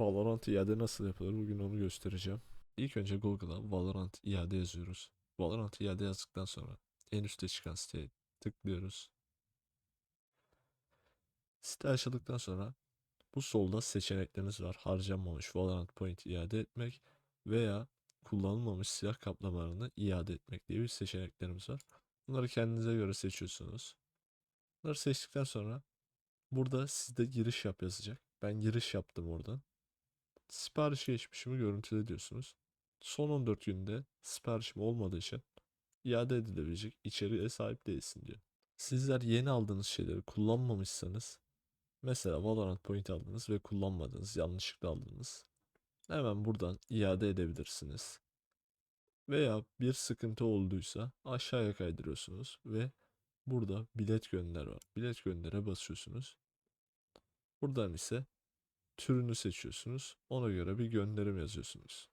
Valorant iade nasıl yapılır bugün onu göstereceğim. İlk önce Google'a Valorant iade yazıyoruz. Valorant iade yazdıktan sonra en üstte çıkan siteye tıklıyoruz. Site açıldıktan sonra bu solda seçenekleriniz var. Harcanmamış Valorant Point iade etmek veya kullanılmamış silah kaplamalarını iade etmek diye bir seçeneklerimiz var. Bunları kendinize göre seçiyorsunuz. Bunları seçtikten sonra burada sizde giriş yap yazacak. Ben giriş yaptım oradan. Sipariş geçmişimi görüntüle diyorsunuz. Son 14 günde siparişim olmadığı için iade edilebilecek içeriğe sahip değilsin diyor. Sizler yeni aldığınız şeyleri kullanmamışsanız mesela Valorant Point aldınız ve kullanmadınız, yanlışlıkla aldınız. Hemen buradan iade edebilirsiniz. Veya bir sıkıntı olduysa aşağıya kaydırıyorsunuz ve burada bilet gönder var. Bilet göndere basıyorsunuz. Buradan ise türünü seçiyorsunuz. Ona göre bir gönderim yazıyorsunuz.